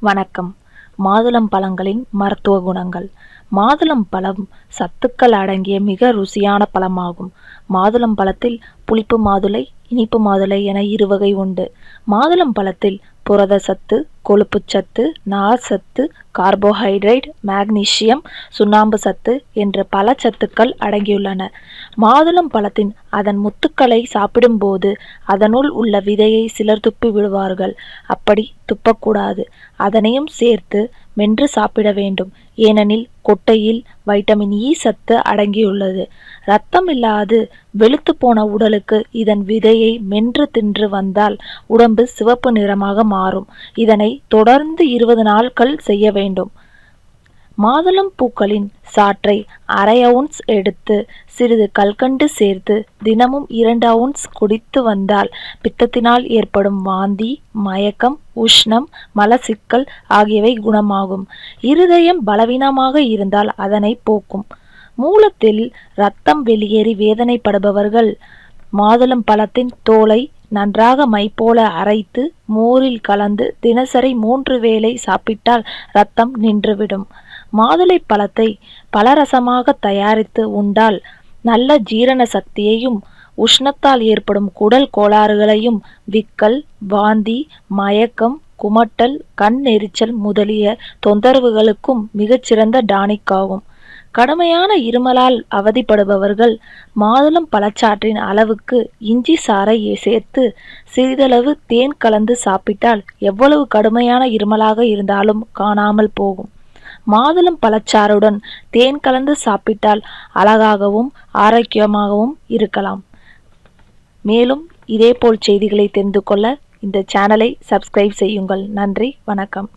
வணக்கம். மாதுளம் பழங்களின் மருத்துவ குணங்கள். மாதுளம் பழம் சத்துக்கள் அடங்கிய மிக ருசியான பழமாகும். மாதுளம் பழத்தில் புளிப்பு மாதுளை இனிப்பு மாதுளை என இரு வகை உண்டு. மாதுளம் பழத்தில் புரத சத்து கொழுப்பு சத்து நார் சத்து கார்போஹைட்ரேட் மேக்னீசியம் சுண்ணாம்பு சத்து என்ற பல சத்துக்கள் அடங்கியுள்ளன. மாதுளம் பழத்தின் அதன் முத்துக்களை சாப்பிடும்போது அதனுள் உள்ள விதையை சிலர் துப்பி விடுவார்கள் அப்படி துப்பக்கூடாது. அதனையும் சேர்த்து மென்று சாப்பிட வேண்டும். ஏனெனில் கொட்டையில் வைட்டமின் இ சத்து அடங்கியுள்ளது. இரத்தம் இல்லாது வெளுத்து போன உடலுக்கு இதன் விதையை மென்று தின்று வந்தால் உடம்பு சிவப்பு நிறமாக மாறும். இதனை தொடர்ந்து இருபது நாட்கள் செய்ய வேண்டும். மாதுளம் பூக்களின் சாற்றை அரை அவுன்ஸ் எடுத்து சிறிது கல்கண்டு சேர்த்து தினமும் இரண்டு அவுன்ஸ் குடித்து வந்தால் பித்தத்தினால் ஏற்படும் வாந்தி மயக்கம் உஷ்ணம் மலசிக்கல் ஆகியவை குணமாகும். இருதயம் பலவீனமாக இருந்தால் அதனை போக்கும். மூலத்தில் ரத்தம் வெளியேறி வேதனைப்படுபவர்கள் மாதுளம் பழத்தின் தோலை நன்றாக மை போல அரைத்து மோரில் கலந்து தினசரி மூன்று வேளை சாப்பிட்டால் ரத்தம் நின்றுவிடும். மாதுளை பழத்தை பலரசமாக தயாரித்து உண்டால் நல்ல ஜீரண சக்தியையும் உஷ்ணத்தால் ஏற்படும் குடல் கோளாறுகளையும் விக்கல் வாந்தி மயக்கம் குமட்டல் கண் எரிச்சல் முதலிய தொந்தரவுகளுக்கும் மிகச்சிறந்த டானிக் ஆகும் கடுமையான இருமலால் அவதிப்படுபவர்கள் மாதுளம் பழச்சாற்றின் அளவுக்கு இஞ்சி சாறை சேர்த்து சிறிதளவு தேன் கலந்து சாப்பிட்டால் எவ்வளவு கடுமையான இருமலாக இருந்தாலும் காணாமல் போகும். மாதுளம் பழச்சாறுடன் தேன் கலந்து சாப்பிட்டால் அழகாகவும் ஆரோக்கியமாகவும் இருக்கலாம். மேலும் இதேபோல் செய்திகளை தெரிந்து கொள்ள இந்த சேனலை சப்ஸ்கிரைப் செய்யுங்கள். நன்றி வணக்கம்.